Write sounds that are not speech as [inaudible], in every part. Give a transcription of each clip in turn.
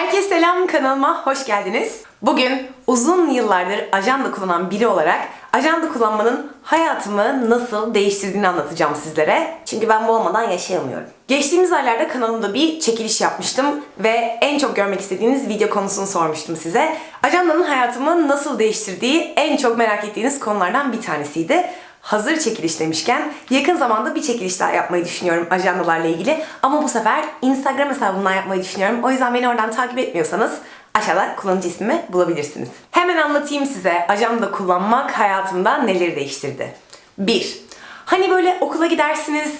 Herkese selam kanalıma hoş geldiniz. Bugün uzun yıllardır ajanda kullanan biri olarak ajanda kullanmanın hayatımı nasıl değiştirdiğini anlatacağım sizlere. Çünkü ben bu olmadan yaşayamıyorum. Geçtiğimiz aylarda kanalımda bir çekiliş yapmıştım ve en çok görmek istediğiniz video konusunu sormuştum size. Ajandanın hayatımı nasıl değiştirdiği en çok merak ettiğiniz konulardan bir tanesiydi. Hazır çekiliş demişken yakın zamanda bir çekiliş daha yapmayı düşünüyorum ajandalarla ilgili. Ama bu sefer Instagram hesabımdan yapmayı düşünüyorum. O yüzden beni oradan takip etmiyorsanız aşağıda kullanıcı ismimi bulabilirsiniz. Hemen anlatayım size ajanda kullanmak hayatımda neleri değiştirdi. 1. Hani böyle okula gidersiniz,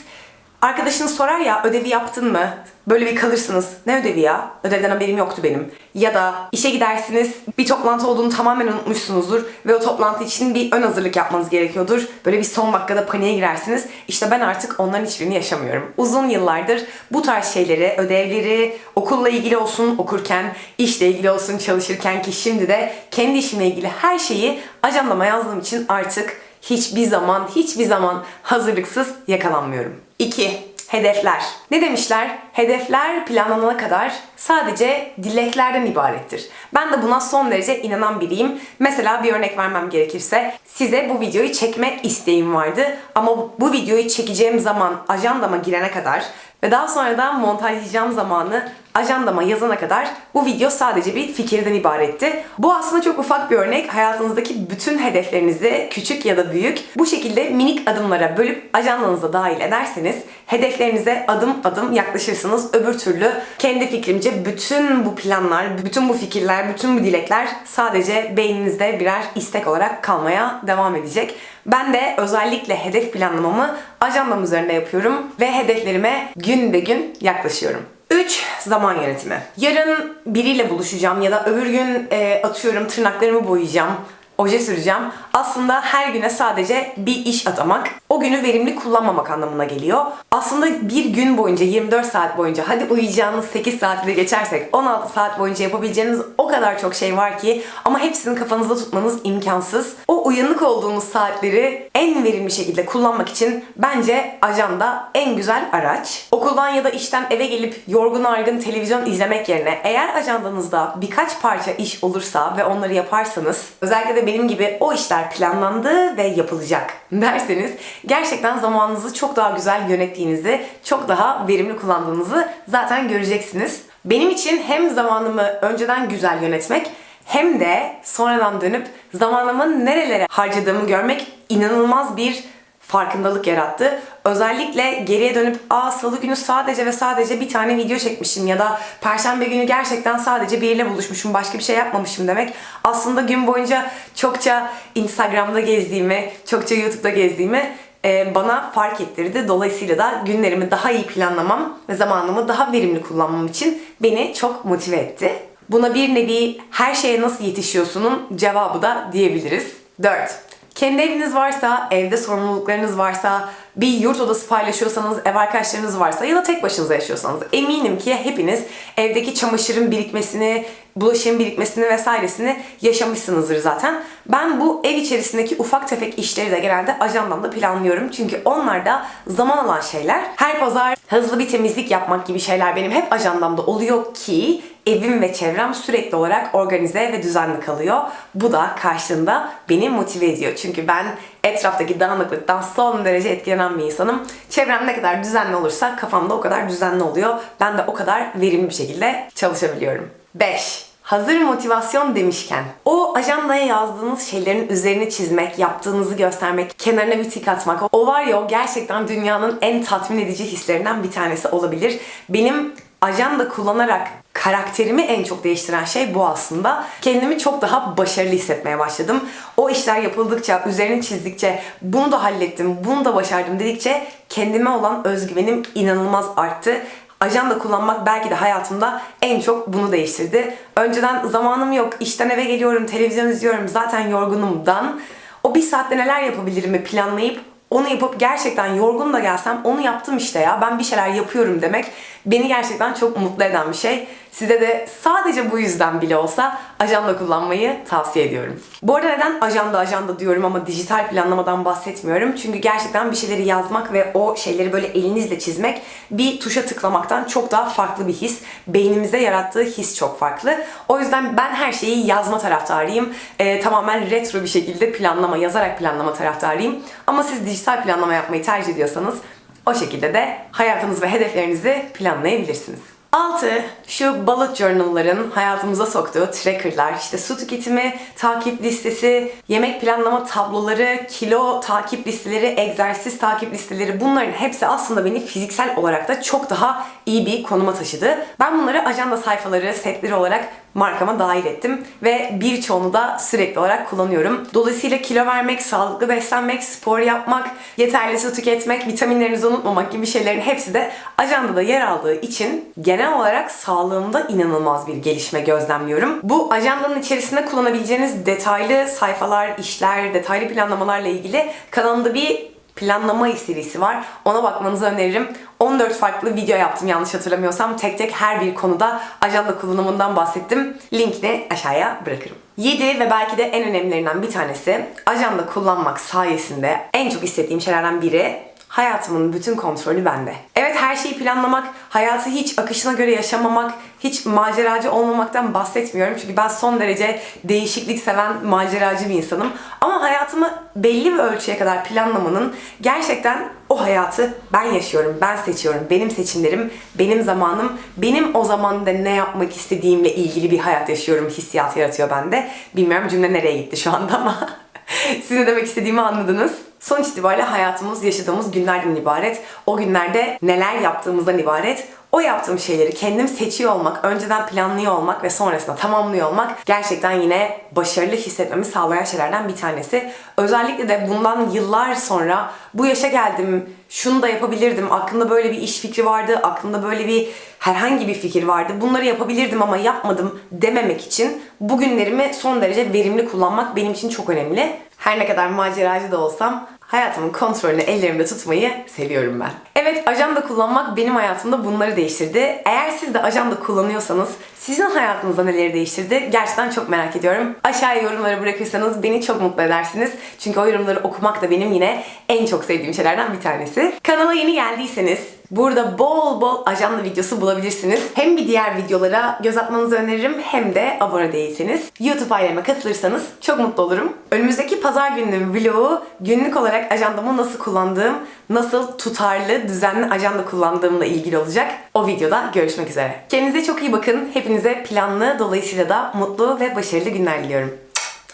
Arkadaşınız sorar ya ödevi yaptın mı? Böyle bir kalırsınız. Ne ödevi ya? Ödevden haberim yoktu benim. Ya da işe gidersiniz bir toplantı olduğunu tamamen unutmuşsunuzdur ve o toplantı için bir ön hazırlık yapmanız gerekiyordur. Böyle bir son dakikada paniğe girersiniz. İşte ben artık onların hiçbirini yaşamıyorum. Uzun yıllardır bu tarz şeyleri, ödevleri, okulla ilgili olsun okurken, işle ilgili olsun çalışırken ki şimdi de kendi işimle ilgili her şeyi ajandama yazdığım için artık hiçbir zaman, hiçbir zaman hazırlıksız yakalanmıyorum. 2. Hedefler. Ne demişler? Hedefler planlanana kadar sadece dileklerden ibarettir. Ben de buna son derece inanan biriyim. Mesela bir örnek vermem gerekirse size bu videoyu çekme isteğim vardı ama bu videoyu çekeceğim zaman ajandama girene kadar ve daha sonra da montajlayacağım zamanı ajandama yazana kadar bu video sadece bir fikirden ibaretti. Bu aslında çok ufak bir örnek. Hayatınızdaki bütün hedeflerinizi küçük ya da büyük bu şekilde minik adımlara bölüp ajandanıza dahil ederseniz hedeflerinize adım adım yaklaşırsınız. Öbür türlü kendi fikrimce bütün bu planlar, bütün bu fikirler, bütün bu dilekler sadece beyninizde birer istek olarak kalmaya devam edecek. Ben de özellikle hedef planlamamı ajandam üzerinde yapıyorum ve hedeflerime gün be gün yaklaşıyorum. 3. Zaman yönetimi. Yarın biriyle buluşacağım ya da öbür gün e, atıyorum tırnaklarımı boyayacağım, oje süreceğim. Aslında her güne sadece bir iş atamak, o günü verimli kullanmamak anlamına geliyor. Aslında bir gün boyunca, 24 saat boyunca, hadi uyuyacağınız 8 saati de geçersek 16 saat boyunca yapabileceğiniz o kadar çok şey var ki ama hepsini kafanızda tutmanız imkansız. O uyanık olduğunuz saatleri en verimli şekilde kullanmak için bence ajanda en güzel araç. Okuldan ya da işten eve gelip yorgun argın televizyon izlemek yerine eğer ajandanızda birkaç parça iş olursa ve onları yaparsanız özellikle de benim gibi o işler planlandı ve yapılacak derseniz gerçekten zamanınızı çok daha güzel yönettiğinizi, çok daha verimli kullandığınızı zaten göreceksiniz. Benim için hem zamanımı önceden güzel yönetmek hem de sonradan dönüp zamanımı nerelere harcadığımı görmek inanılmaz bir farkındalık yarattı. Özellikle geriye dönüp aa salı günü sadece ve sadece bir tane video çekmişim ya da perşembe günü gerçekten sadece biriyle buluşmuşum başka bir şey yapmamışım demek. Aslında gün boyunca çokça Instagram'da gezdiğimi, çokça YouTube'da gezdiğimi e, bana fark ettirdi. Dolayısıyla da günlerimi daha iyi planlamam ve zamanımı daha verimli kullanmam için beni çok motive etti. Buna bir nevi her şeye nasıl yetişiyorsunun cevabı da diyebiliriz. 4. Kendi eviniz varsa, evde sorumluluklarınız varsa, bir yurt odası paylaşıyorsanız, ev arkadaşlarınız varsa ya da tek başınıza yaşıyorsanız eminim ki hepiniz evdeki çamaşırın birikmesini, bulaşığın birikmesini vesairesini yaşamışsınızdır zaten. Ben bu ev içerisindeki ufak tefek işleri de genelde ajandamda planlıyorum. Çünkü onlar da zaman alan şeyler. Her pazar hızlı bir temizlik yapmak gibi şeyler benim hep ajandamda oluyor ki evim ve çevrem sürekli olarak organize ve düzenli kalıyor. Bu da karşılığında beni motive ediyor. Çünkü ben etraftaki dağınıklıktan son derece etkilenen bir insanım. Çevrem ne kadar düzenli olursa kafamda o kadar düzenli oluyor. Ben de o kadar verimli bir şekilde çalışabiliyorum. 5. Hazır motivasyon demişken, o ajandaya yazdığınız şeylerin üzerini çizmek, yaptığınızı göstermek, kenarına bir tik atmak, o var ya o gerçekten dünyanın en tatmin edici hislerinden bir tanesi olabilir. Benim ajanda kullanarak karakterimi en çok değiştiren şey bu aslında. Kendimi çok daha başarılı hissetmeye başladım. O işler yapıldıkça, üzerini çizdikçe, bunu da hallettim, bunu da başardım dedikçe kendime olan özgüvenim inanılmaz arttı. Ajanda kullanmak belki de hayatımda en çok bunu değiştirdi. Önceden zamanım yok, işten eve geliyorum, televizyon izliyorum, zaten yorgunumdan. O bir saatte neler yapabilirimi planlayıp onu yapıp gerçekten yorgun da gelsem onu yaptım işte ya ben bir şeyler yapıyorum demek beni gerçekten çok mutlu eden bir şey. Size de sadece bu yüzden bile olsa ajanda kullanmayı tavsiye ediyorum. Bu arada neden ajanda ajanda diyorum ama dijital planlamadan bahsetmiyorum. Çünkü gerçekten bir şeyleri yazmak ve o şeyleri böyle elinizle çizmek bir tuşa tıklamaktan çok daha farklı bir his. Beynimize yarattığı his çok farklı. O yüzden ben her şeyi yazma taraftarıyım. Ee, tamamen retro bir şekilde planlama, yazarak planlama taraftarıyım. Ama siz dijital planlama yapmayı tercih ediyorsanız o şekilde de hayatınız ve hedeflerinizi planlayabilirsiniz. 6. Şu bullet journal'ların hayatımıza soktuğu tracker'lar, işte su tüketimi, takip listesi, yemek planlama tabloları, kilo takip listeleri, egzersiz takip listeleri bunların hepsi aslında beni fiziksel olarak da çok daha iyi bir konuma taşıdı. Ben bunları ajanda sayfaları, setleri olarak markama dahil ettim ve birçoğunu da sürekli olarak kullanıyorum. Dolayısıyla kilo vermek, sağlıklı beslenmek, spor yapmak, yeterli su tüketmek, vitaminlerinizi unutmamak gibi şeylerin hepsi de ajandada yer aldığı için genel olarak sağlığımda inanılmaz bir gelişme gözlemliyorum. Bu ajandanın içerisinde kullanabileceğiniz detaylı sayfalar, işler, detaylı planlamalarla ilgili kanalımda bir planlama serisi var. Ona bakmanızı öneririm. 14 farklı video yaptım yanlış hatırlamıyorsam. Tek tek her bir konuda ajanda kullanımından bahsettim. Linkini aşağıya bırakırım. 7 ve belki de en önemlilerinden bir tanesi ajanda kullanmak sayesinde en çok istediğim şeylerden biri hayatımın bütün kontrolü bende. Evet her şeyi planlamak, hayatı hiç akışına göre yaşamamak, hiç maceracı olmamaktan bahsetmiyorum. Çünkü ben son derece değişiklik seven, maceracı bir insanım. Ama hayatımı belli bir ölçüye kadar planlamanın gerçekten o hayatı ben yaşıyorum, ben seçiyorum. Benim seçimlerim, benim zamanım, benim o zamanda ne yapmak istediğimle ilgili bir hayat yaşıyorum hissiyatı yaratıyor bende. Bilmiyorum cümle nereye gitti şu anda ama [laughs] siz ne demek istediğimi anladınız. Sonuç itibariyle hayatımız yaşadığımız günlerden ibaret. O günlerde neler yaptığımızdan ibaret. O yaptığım şeyleri kendim seçiyor olmak, önceden planlıyor olmak ve sonrasında tamamlıyor olmak gerçekten yine başarılı hissetmemi sağlayan şeylerden bir tanesi. Özellikle de bundan yıllar sonra bu yaşa geldim, şunu da yapabilirdim, aklımda böyle bir iş fikri vardı, aklımda böyle bir herhangi bir fikir vardı. Bunları yapabilirdim ama yapmadım dememek için bugünlerimi son derece verimli kullanmak benim için çok önemli. Her ne kadar maceracı da olsam hayatımın kontrolünü ellerimde tutmayı seviyorum ben. Evet ajanda kullanmak benim hayatımda bunları değiştirdi. Eğer siz de ajanda kullanıyorsanız sizin hayatınızda neleri değiştirdi? Gerçekten çok merak ediyorum. Aşağıya yorumları bırakırsanız beni çok mutlu edersiniz. Çünkü o yorumları okumak da benim yine en çok sevdiğim şeylerden bir tanesi. Kanala yeni geldiyseniz Burada bol bol ajanda videosu bulabilirsiniz. Hem bir diğer videolara göz atmanızı öneririm hem de abone değilseniz YouTube aileme katılırsanız çok mutlu olurum. Önümüzdeki pazar günü vlogu günlük olarak ajandamı nasıl kullandığım, nasıl tutarlı, düzenli ajanda kullandığımla ilgili olacak. O videoda görüşmek üzere. Kendinize çok iyi bakın. Hepinize planlı, dolayısıyla da mutlu ve başarılı günler diliyorum.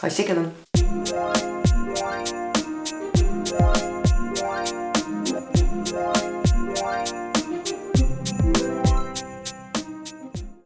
Hoşçakalın.